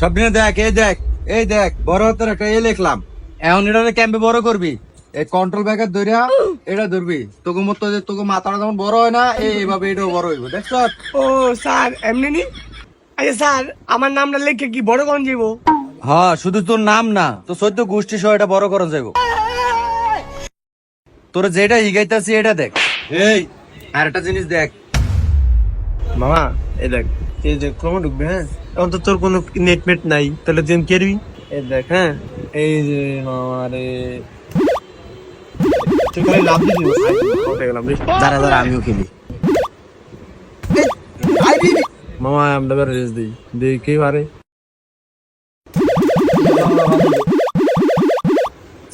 সবদিনে দেখ এই দেখ এই দেখ বড় হাতের একটা এ লিখলাম। এখন এটা ক্যাম্পে বড় করবি? এই কন্ট্রোল ব্যাগের ধরিয়া এটা ধরবি। তোকে মতো যে তোকে মাথাটা যেমন বড় হয় না এই- এইভাবে এটাও বড় হইব দেখছ ও স্যার এমনি নি? আচ্ছা স্যার আমার নামটা লিখে কি বড় কোন যাব হ্যাঁ শুধু তোর নাম না তো চোদ্দ গোষ্ঠী সহ এটা বড় করা যাইব। তোর যেটা হিগাইতাছি এটা দেখ। এই। আর একটা জিনিস দেখ মামা এই দেখ এই যে ক্রমে ঢুকবে হ্যাঁ? এখন তো তোর কোনো নেট মেট নাই তাহলে তুই কেরবি? এই দেখ হ্যাঁ? এই যে মামা রে। দাঁড়া দাঁড়া আমিও খেলি। মামা আমরা বের রেস দিই। দিই কে পারে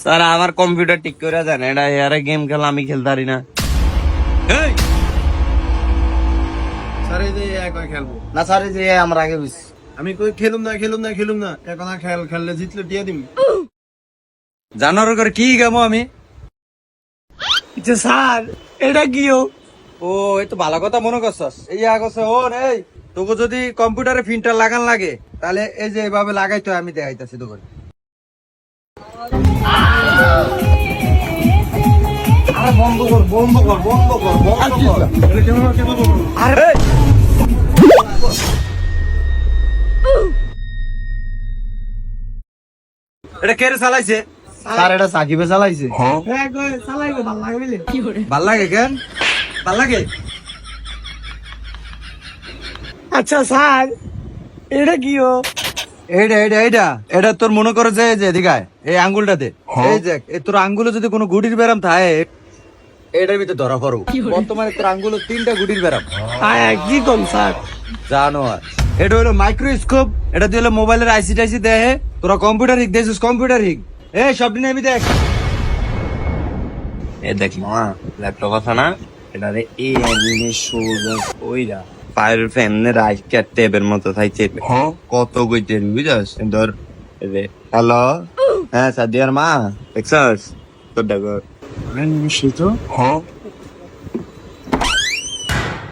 স্যার আমার কম্পিউটার ঠিক করে দেন এটা গেম খেলা আমি খেলতে পারি না। এই স্যার এই যে এক খেলব? না স্যার এই যে আমরা আগে বুঝছি। আমি কই খেলুম না খেলুম না খেলুম না। এখন আর খেল খেললে জিতলে দিয়ে দিম। করে কি গামো আমি? স্যার এটা কি ও? ও এই তো ভালো কথা মনে করছস। এই আগছে ও এই তোকে যদি কম্পিউটারে প্রিন্টার লাগান লাগে তাহলে এই যে এভাবে লাগাইতে আমি দেখাইতাছি তোকে। আরে বন্ধ কর বন্ধ কর বন্ধ কর বন্ধ কর। আরে এটা কে চালাইছে? স্যার এটা সাকিবে চালাইছে। হ্যাঁ গো চালাই গো লাগে বুঝলে? ভালো লাগে কেন? ভালো লাগে? আচ্ছা স্যার এটা কি ও এইটা এইটা এইটা এটা তোর মনে করে যে এদিকায় এই আঙ্গুলটাতে এই দেখ তোর আঙ্গুলে যদি কোনো গুটির ব্যারাম থাকে এটার ভিতরে ধরা পড়ো। বর্তমানে তোর আঙ্গুলে তিনটা গুটির ব্যারাম। কি কম স্যার? জানো এটা হলো মাইক্রোস্কোপ এটা দিয়ে হলো মোবাইলের আইসি টাইসি দেহে তোরা কম্পিউটার হিক দেখছিস কম্পিউটার হিক। এ সব দিন আমি দেখ। এ দেখ মামা ল্যাপটপ আছে না? এটা রে এই অ্যানিমে সোজা ওইরা ফায়ার রাইকার টেবের মতো থাকছে কত কইতেন বুঝাস? ধর হ্যালো হ্যাঁ সাদিয়ার মা দেখছস? তোর দেখো নিশ্চয়ই তো।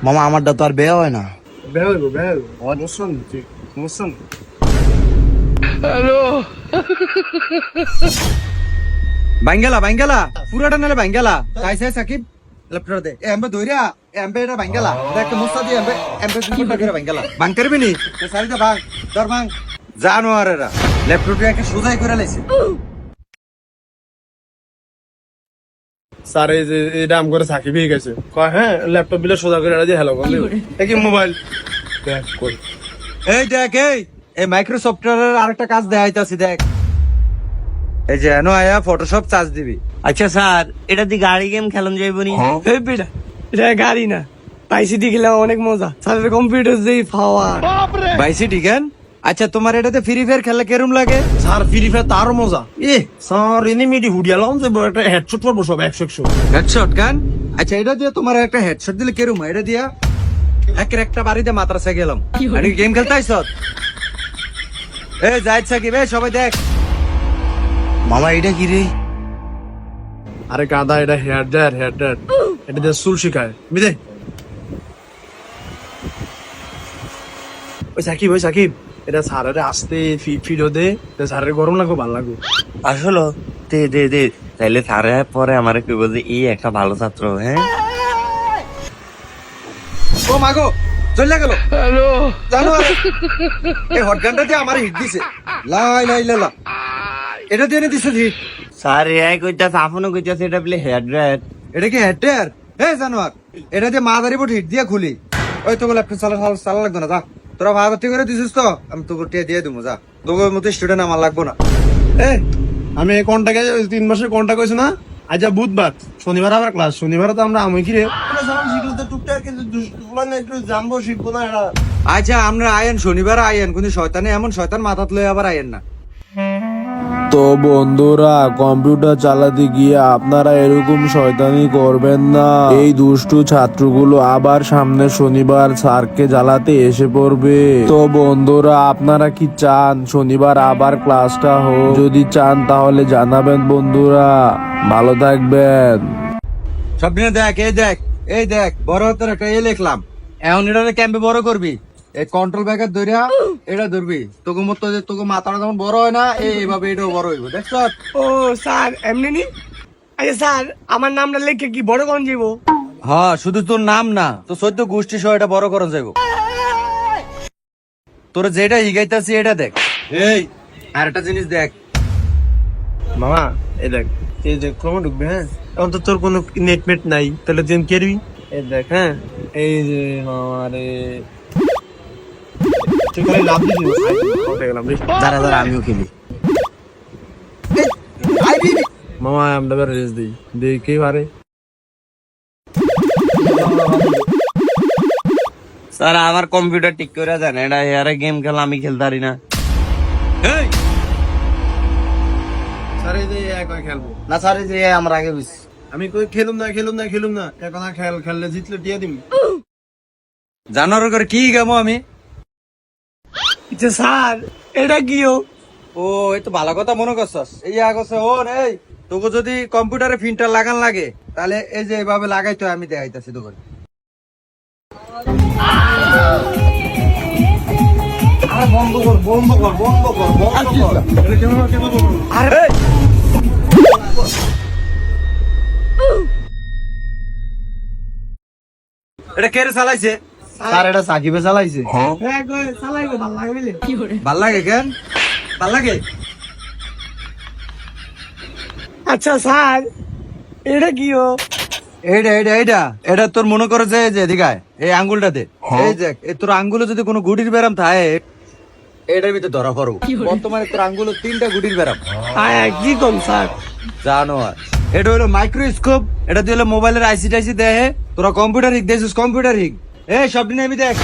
মামা আমারটা তো আর বেয়া হয় না। বেল গো বেল মোশন ঠিক মোশন বাঙ্গালা বাঙ্গালা পুরাটা নালে বাঙ্গালা চাইছে সাকিব ল্যাপটপ দে। এমবে দইরা এমবে এটা বাঙ্গালা দেখ মুস্তা দি এমবে এমবে দুটো করে বাঙ্গালা বাং করবি নি? তো সারিটা বাং তোর বাং। জানো আর এরা ল্যাপটপটা একটা সোজাই করে লাইছে। স্যার এই যে এটা আম করে সাকিব হয়ে গেছে। কয় হ্যাঁ ল্যাপটপ বিলে সোজা করে দিয়ে হ্যালো বন্ধু দেখি মোবাইল দেখ কই। এই দেখ এই এই মাইক্রোসফটের আরেকটা কাজ দেখাইতাছি দেখ। এই যে এনো আয়া ফটোশপ চার্জ দিবি। আচ্ছা স্যার এটা দিয়ে গাড়ি গেম খেলন যাইব নি? এই বেটা এটা গাড়ি না। পাইসিটি খেলে অনেক মজা। স্যারের কম্পিউটার যেই পাওয়ার বাইসি ঠিকান আচ্ছা তোমার এটাতে ফ্রি ফায়ার খেলে কেরম লাগে? স্যার ফ্রি ফায়ার তারও মজা। এ স্যার এনিমিটি হুডিয়ালাম যে একটা হেডশট পড়ব সব একশো একশো। হেডশট গান? আচ্ছা এটা দিয়ে তোমার একটা হেডশট দিলে কেরম এটা দিয়া? একের একটা বাড়িতে মাদ্রাসা গেলাম। আমি গেম খেলতে আইস এ যাই সাকিব এ সবাই দেখ। মামা এটা কি রে? আরে গাদা এটা হেয়ার ড্রায়ার হেয়ার ড্রায়ার এটা দিয়ে চুল শিখায় বুঝলে? ওই সাকিব ওই সাকিব। এটা স্যারের আসতে ফিডো দে। স্যারের গরম লাগবে ভালো লাগবে। আসলে। দে দে দে। তাইলে স্যারে পরে আমার কইব যে এই একটা ভালো ছাত্র হ্যাঁ? ও মাগো চলে গেল। হ্যালো। জানো এই হটগানটা দিয়ে আমার হিট দিছে। লাই লাই লা লা। এটা দিয়ে এনে দিছে হিট স্যার এআই কইতাছে আপনও কইতাছে এটা বলে হেয়ার ড্রায়ার এটা কি হেডটার হে জানোয়ার এটা দিয়ে মাদারি বোর্ড হিট দিয়ে খুলি। ওই তোকে ল্যাপটপ চালা চালা চালা লাগবে না যা। তোরা ভাগতি করে দিছিস তো? আমি তোকে টিয়া দিয়ে দেবো যা। তোকে মতো স্টুডেন্ট আমার লাগবো না। এ আমি এই কন্টাকে তিন মাসের কন্টাক্ট হয়েছে না? আজ যা বুধবার শনিবার আবার ক্লাস শনিবার তো আমরা আমি কিরে শিখলে তো টুকটাক কিন্তু একটু জানব শিখব না এরা। আচ্ছা আমরা আয়েন শনিবার আয়েন কিন্তু শয়তানে এমন শয়তান মাথাত লয়ে আবার আয়েন না। তো বন্ধুরা কম্পিউটার চালাতে গিয়ে আপনারা এরকম শয়তানি করবেন না। এই দুষ্টু ছাত্রগুলো আবার সামনে শনিবার স্যারকে জ্বালাতে এসে পড়বে। তো বন্ধুরা, আপনারা কি চান? শনিবার আবার ক্লাসটা হোক। যদি চান, তাহলে জানাবেন বন্ধুরা। ভালো থাকবেন। সব দেখ, এই দেখ এই দেখ, বড় হতে একটা এ লিখলাম। এখন এটা ক্যাম্পে বড় করবি? এই কন্ট্রোল ব্যাগের ধরিয়া এটা ধরবি। তোকে মতো যে তোকে মাথাটা যেমন বড় হয় না এই- এইভাবে এটাও বড় হইব। দেখছ? ও স্যার এমনি নি? আচ্ছা স্যার আমার নামটা লিখে কি বড় কোন যাব হ্যাঁ শুধু তোর নাম না তো সদ্য গোষ্ঠী সহ এটা বড় করন যাইব। তোর যেটা হিগাইতাছি এটা দেখ। এই। আর একটা জিনিস দেখ। মামা এই দেখ এই যে ক্রমে ঢুকবে হ্যাঁ? এখন তো তোর কোনো নেট মেট নাই তাহলে তুই কেরবি? এই দেখ হ্যাঁ? এই যে মামা রে। দাঁড়া দাঁড়া আমিও খেলি। মামা আমরা এবার রেস দিই। দেখে পারে স্যার আমার কম্পিউটার ঠিক করে দেন। এটা গেম খেলা আমি খেলতে পারি না। স্যার এই যে আমরা আগে বুঝছি আমি কই খেলুম না খেলুম না খেলুম না। এখন আর খেল খেললে জিতলে দিয়ে দিম। জানোয়ার করে কি গামো আমি? আচ্ছা স্যার এটা কিও? ও এই তো ভালো কথা মনে করছস। এই আগছে ও এই তোকে যদি কম্পিউটারে প্রিন্টার লাগান লাগে তাহলে এই যে এভাবে লাগাইতো আমি দেখাইতাছি তোকে। বন্ধ কর বন্ধ কর বন্ধ কর বন্ধ কর। এটা কেন কেন আরে এটা কে রে চালাইছে? স্যার এটা সাকিবে চালাইছে। হ্যাঁ। কই চালাইবো ভালো ভালো লাগে কেন? ভালো লাগে? আচ্ছা স্যার এটা কিও এইটা এইটা এইটা এটা তোর মনে করে যে যে এদিকায় এই আঙ্গুলটাতে এই দেখ এই তোর আঙ্গুলে যদি কোনো গুটির ব্যারাম থাকে এটার ভিতরে ধরা পড়ব বর্তমানে তোর আঙ্গুলে তিনটা গুটির ব্যারাম। হ্যাঁ কি কোন স্যার? জানো আর। এটা হলো মাইক্রোস্কোপ এটা দিয়ে হলো মোবাইলের আইসি টাইসি দেহে। তোরা কম্পিউটার হিক দেখছিস কম্পিউটার হিক এই সব দিন আমি দেখ।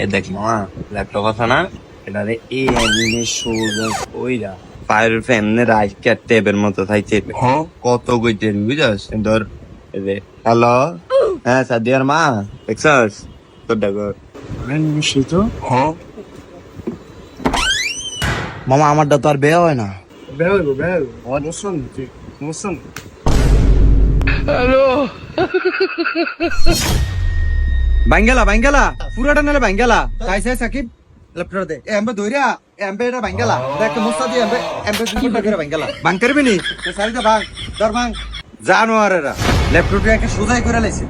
এ দেখ মামা ল্যাপটপ আছে না এটা রে এই অ্যানিমে সোজা ওইরা ফায়ার ফ্যানে রাইকা টেবের মতো থাইছে কত কইতে বুঝাস? ধর হ্যালো হ্যাঁ সাদিয়ার মা দেখছস? তোর দেখো নিশ্চয় তো। মামা আমারটা তো আর বেয়া হয় না। বেল বেল মুসন মুসন বাঙ্গালা বাঙ্গালা। পুরাটা নালে বাঙ্গালা। তাই সাই সাকিব ল্যাপটপ দে। এমবে দইরা এমবে এটা বাঙ্গালা। দেখ মুস্তা দিয়ে এমবে এমবে দুই করে বাঙ্গালা বাং করবি নি? তো সারিটা ল্যাপটপটা একটা সোজাই করে লাইছে।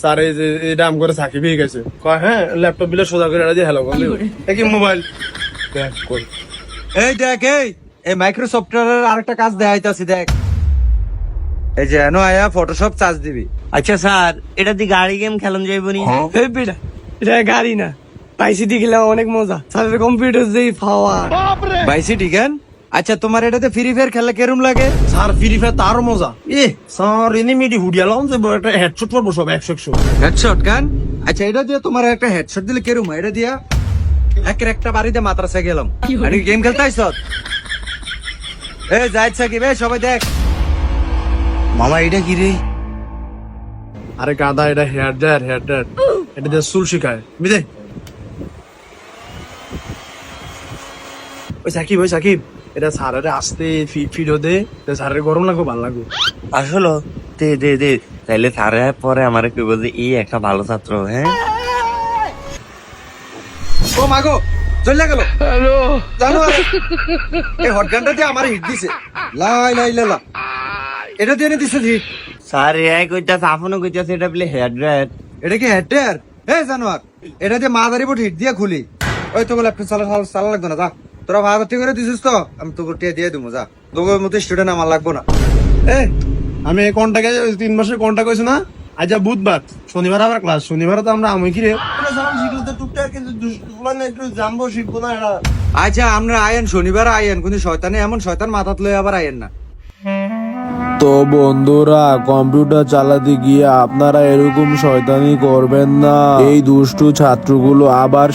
স্যার এই যে এটা আম করে সাকিব হয়ে গেছে। কয় হ্যাঁ ল্যাপটপ বিলে সোজা করে এটা দিয়ে হ্যালো কি মোবাইল দেখ কই। এই দেখ এই। এই মাইক্রোসফটের আরেকটা কাজ দেখাইতাছি দেখ। এই যে এনো আয়া ফটোশপ চার্জ দিবি। আচ্ছা স্যার এটা দিয়ে গাড়ি গেম খেলন যাইবো নি? বেটা এটা গাড়ি না। দিয়ে গেলাম অনেক মজা। স্যারের কম্পিউটার যেই পাওয়া বাইসি ঠিকান আচ্ছা তোমার এটাতে ফ্রি ফায়ার খেলা কেরম লাগে? স্যার ফ্রি ফায়ার তার মজা। এ স্যার এনিমিটি হুডিয়ালাম যে একটা হেডশট পড়ব সব একশো একশো। হেডশট গান আচ্ছা এটা দিয়ে তোমার একটা হেডশট দিলে কেরম হয়? এটা দিয়া? একের একটা বাড়িতে মাদ্রাসা গেলাম। গেম খেলতে আইস এ যাই সাকিব এ সবাই দেখ। মামা এটা কি রে? আরে গাদা এটা হেয়ার ড্রায়ার হেয়ার ড্রায়ার। এটা দিয়ে চুল শিখায়। বুঝলে ওই সাকিব ওই সাকিব এটা স্যারের আসতে ফিডো দে। স্যারের গরম লাগবে ভালো লাগবে। আসলো। দে দে দে। তাইলে স্যারে পরে আমার কইব যে এই একটা ভালো ছাত্র হ্যাঁ? ও মাগো চলে গেল। হ্যালো। জানো? এই হটগানটা দিয়ে আমার হিট দিছে। লাই লাই লা এটা দিয়ে দিছে হিট স্যার আপনও কইতাছে এটা বলে হেয়ার ড্রায়ার এটা কি হেডের হে জানোয়ার এটা দিয়ে হিট দিয়ে খুলি। ওই তো চালা চালা চালা লাগতো না যা। তোরা ভাগতি করে দিছিস তো আমি তোকে টিয়া দিয়ে দেবো যা। তোকে মতো স্টুডেন্ট আমার লাগবো না। এ আমি এই কন্টাকে তিন মাসের কন্টাক্ট হয়েছে না আজ বুধবার। শনিবার আবার ক্লাস শনিবার তো আমরা আমি কি রে? শিখলে তো টুকটাক কিন্তু একটু জানব শিখব না এরা আচ্ছা আমরা আয়েন শনিবার আয়েন কিন্তু শয়তানে এমন শয়তান মাথাত লয়ে আবার আয়েন না। তো বন্ধুরা কম্পিউটার চালাতে গিয়ে আপনারা এরকম শয়তানি করবেন না। এই দুষ্টু ছাত্রগুলো আবার